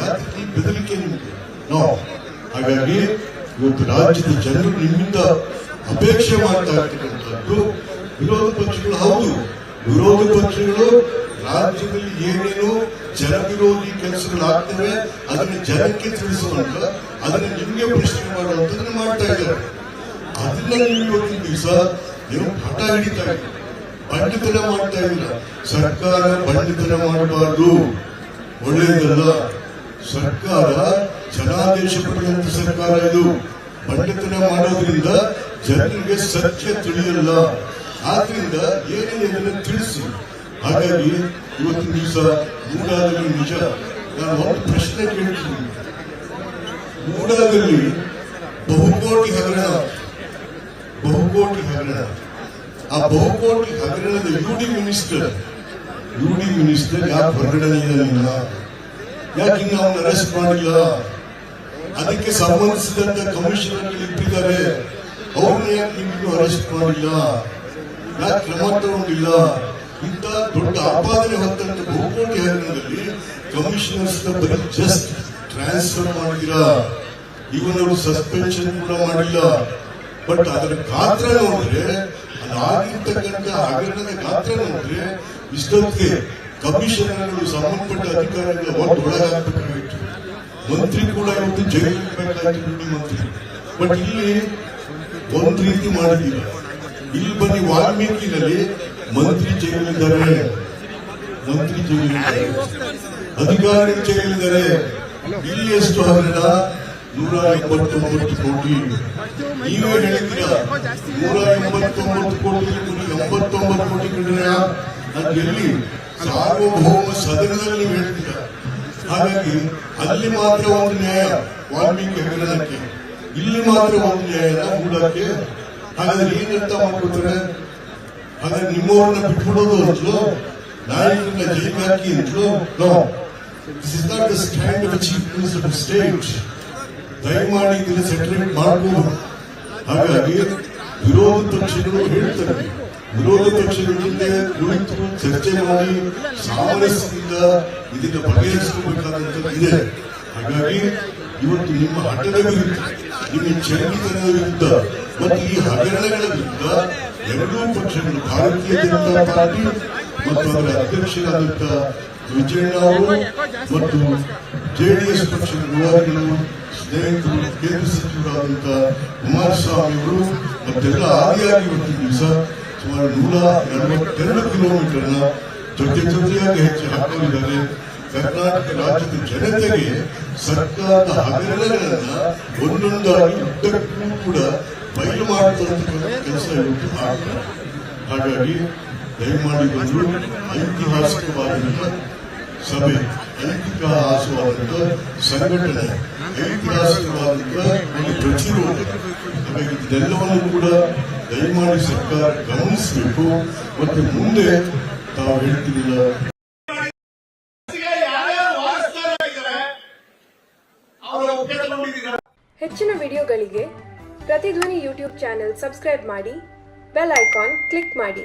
ಯಾಕೆ ಬೆದರಿಕೆ ನೋ ಹಾಗಾಗಿ ಇವತ್ತು ರಾಜ್ಯದ ಜನರು ನಿಮ್ಮಿಂದ ಅಪೇಕ್ಷೆ ಮಾಡ್ತಾ ಇರ್ತಕ್ಕಂಥದ್ದು ವಿರೋಧ ಪಕ್ಷಗಳು, ಹೌದು. ವಿರೋಧ ಪಕ್ಷಗಳು ರಾಜ್ಯದಲ್ಲಿ ಏನೇನು ಜನ ವಿರೋಧಿ ಕೆಲಸಗಳಾಗ್ತವೆ, ಅದನ್ನು ಜನಕ್ಕೆ ತಿಳಿಸುವಂತ, ಅದನ್ನು ನಿಮಗೆ ಪ್ರಶ್ನೆ ಮಾಡುವಂತದನ್ನ ಮಾಡ್ತಾ ಇದ್ದಾರೆ. ಅದನ್ನ ನೀವು ದಿವಸ ನೀವು ಹಠ ಹಿಡಿತಾ ಇದ್ದೀರಿ. ಬಂಡಿತನ ಮಾಡ್ತಾ ಇಲ್ಲ ಸರ್ಕಾರ ಬಂಡಿತನ ಮಾಡಬಾರ್ದು. ಒಳ್ಳೆಯದಲ್ಲ. ಸರ್ಕಾರ ಜನಾದೇಶ ಪಡೆಯುವಂತ ಸರ್ಕಾರ ಇದು. ಬಂಡತನ ಮಾಡೋದ್ರಿಂದ ಜನರಿಗೆ ಸತ್ಯ ತಿಳಿಯಲ್ಲ. ಆದ್ರಿಂದ ಏನೇ ಅದನ್ನು ತಿಳಿಸಿ. ಹಾಗಾಗಿ ಇವತ್ತಿನ ದಿವಸ ಮೂಡಾದಲ್ಲಿ ನಿಜ. ನಾನು ಒಂದು ಪ್ರಶ್ನೆ ಕೇಳ್ತೀನಿ. ಮೂಡಾದಲ್ಲಿ ಬಹುಕೋಟಿ ಹಗರಣ. ಬಹುಕೋಟಿ ಹಗರಣ. ಆ ಬಹುಕೋಟಿ ಹಗರಣದ ಯುಡಿ ಮಿನಿಸ್ಟರ್. ಯುಡಿ ಮಿನಿಸ್ಟರ್ ಯಾವ ಹೊರಗಡೆ ಯಾಕೆ ಅವನ್ನ ಅರೆಸ್ಟ್ ಮಾಡಿಲ್ಲ? ಅದಕ್ಕೆ ಸಂಬಂಧಿಸಿದಂತ ಕಮಿಷನರ್ ಇಟ್ಟಿದ್ದಾರೆ ಅವ್ರನ್ನ ಯಾಕೆ ಇನ್ನೂ ಅರೆಸ್ಟ್ ಮಾಡಿಲ್ಲ? ಯಾಕೆ ಕ್ರಮ ತಗೊಂಡಿಲ್ಲ? ಇಂಥ ದೊಡ್ಡ ಆಪಾದನೆ ಹೊತ್ತಂತ ಬಹುಕೋಟಿ ಹಗರಣದಲ್ಲಿ ಕಮಿಷನರ್ಸ್ ಬರೀ ಜಸ್ಟ್ ಟ್ರಾನ್ಸ್ಫರ್ ಮಾಡಿದಿರಾ ಇವನವರು ಸಸ್ಪೆನ್ಷನ್ ಕೂಡ ಮಾಡಿಲ್ಲ. ಬಟ್ ಅದರ ಗಾತ್ರ ನೋಡಿದ್ರೆ, ಅದಾಗಿರ್ತಕ್ಕಂಥ ಹಗರಣದ ಗಾತ್ರ ನೋಡಿದ್ರೆ ಇಷ್ಟೊತ್ತಿಗೆ ಕಮಿಷನರ್ಗಳು ಸಂಬಂಧಪಟ್ಟ ಅಧಿಕಾರಿಗಳು ಒಟ್ಟು ಒಳಗಾಗಬೇಕಾಗಿತ್ತು ಮಂತ್ರಿ ಕೂಡ ಇವತ್ತು ಜೈಲಿಗೆ ಬೇಕಾಗಿತ್ತು ಬಿಡಿ ಮಂತ್ರಿ. ಬಟ್ ಇಲ್ಲಿ ಒಂದ್ ರೀತಿ ಮಾಡಿದಿಲ್ಲ ಇಲ್ಲಿ ಬನ್ನಿ ವಾಲ್ಮೀಕಿನಲ್ಲಿ ಮಂತ್ರಿ ಜೈಲಿದ್ದಾರೆ ಮಂತ್ರಿ ಜೈಲಿದ್ದಾರೆ ಅಧಿಕಾರಿ ಜೈಲಿದ್ದಾರೆ ಇಲ್ಲಿ ಎಷ್ಟು ಹಗರಣ? ನೂರ ಎಂಬತ್ತೊಂಬತ್ತು ಕೋಟಿ. ನೀವೇ ಹೇಳಿದ್ರ ನೂರ ಎಂಬತ್ತೊಂಬತ್ತು ಕೋಟಿ ಎಂಬತ್ತೊಂಬತ್ತು ಕೋಟಿ ಕಡಿಮೆ. ಅದು ಸಾರ್ವಭೌಮ ಸದನದಲ್ಲಿ ಹೇಳ್ತಿದ್ದಾರೆ ಹಾಗಾಗಿ ಅಲ್ಲಿ ಮಾತ್ರ ಒಂದು ನ್ಯಾಯ, ವಾಲ್ಮೀಕಿ ಹೇಳೋದಕ್ಕೆ ಇಲ್ಲಿ ಮಾತ್ರ ಒಂದು ನ್ಯಾಯ ಹೂಡಕ್ಕೆ ಹಾಗಾದ್ರೆ ಏನಂತ ಮಾಡ್ಕೊತಾರೆ ಹಾಗಾದ್ರೆ ನಿಮ್ಮವ್ರನ್ನ ಬಿಟ್ಬಿಡೋದು ಅಂತಲೂ ನಾಯಕರನ್ನ ಜೈಕಾಕಿ ಹಾಕಿ ಅಂತಲೂ this stand of chief minister of state ದಯಮಾಡಿ ಇದನ್ನ ಸೆಟಲ್ಮೆಂಟ್ ಮಾಡಬಹುದು ಹಾಗಾಗಿ ವಿರೋಧ ಪಕ್ಷಗಳು ಹೇಳ್ತಾರೆ. ವಿರೋಧ ಪಕ್ಷಗಳ ಜೊತೆ ಕುಳಿತು ಚರ್ಚೆ ಮಾಡಿ ಸಾಮರಸ್ಯದಿಂದ ಇದನ್ನು ಬಗೆಹರಿಸಿಕೊಳ್ಳಬೇಕಾದಂತದ್ದು ಇದೆ. ಹಾಗಾಗಿ ಇವತ್ತು ನಿಮ್ಮ ಹಠದ ವಿರುದ್ಧ, ನಿಮ್ಮ ಚರಿತನದ ವಿರುದ್ಧ ಮತ್ತು ಈ ಹಗರಣಗಳ ವಿರುದ್ಧ ಎರಡೂ ಪಕ್ಷಗಳು, ಭಾರತೀಯ ಜನತಾ ಪಾರ್ಟಿ ಮತ್ತು ಅದರ ಅಧ್ಯಕ್ಷರಾದಂತ ವಿಜಯಣ್ಣ ಅವರು ಮತ್ತು ಜೆಡಿಎಸ್ ಪಕ್ಷದ ಗುರುವಾರಿಗಳು ಸ್ನೇಹಿತರು, ಕೇಂದ್ರ ಸಚಿವರಾದಂತಹ ಕುಮಾರಸ್ವಾಮಿ ಅವರು ಮತ್ತೆಲ್ಲ ಆದಿಯಾಗಿ ಇವತ್ತಿನ ದಿವಸ ಸುಮಾರು ನೂರ ಎರಡು ಕಿಲೋಮೀಟರ್ನ ಜೊತೆ ಜೊತೆಯಾಗಿ ಹೆಚ್ಚು ಹಾಕೊಂಡಿದ್ದಾರೆ ಕರ್ನಾಟಕ ರಾಜ್ಯದ ಜನತೆಗೆ ಸರ್ಕಾರದ ಹಗರಣಗಳನ್ನ ಒಂದೊಂದಾಗಿ ಉದ್ದಕ್ಕೂ ಕೂಡ ಬಯಲು ಮಾಡತಕ್ಕಂಥ ಕೆಲಸ ಇವತ್ತು ಆಗ್ತದೆ ಹಾಗಾಗಿ ದಯಮಾಡಿ ಬಂದು ಐತಿಹಾಸಿಕವಾದಂತಹ ಸಭೆ ಐತಿಹಾಸಿಕವಾದಂತ ಸಂಘಟನೆ ಐತಿಹಾಸಿಕವಾದಂತಹ ಒಂದು ಪ್ರತಿರೋಧ, ಹಾಗಾಗಿ ಇದೆಲ್ಲವನ್ನು ಕೂಡ ದಯಮಾಡಿ ಸರ್ಕಾರ ಗಮನಿಸಬೇಕು ಮತ್ತೆ ಮುಂದೆ ತಾವು ಹೇಳ್ತಿರಲಿಲ್ಲ ಹೆಚ್ಚಿನ ವಿಡಿಯೋಗಳಿಗೆ ಪ್ರತಿಧ್ವನಿ ಯೂಟ್ಯೂಬ್ ಚಾನೆಲ್ ಸಬ್ಸ್ಕ್ರೈಬ್ ಮಾಡಿ, ಬೆಲ್ ಐಕಾನ್ ಕ್ಲಿಕ್ ಮಾಡಿ.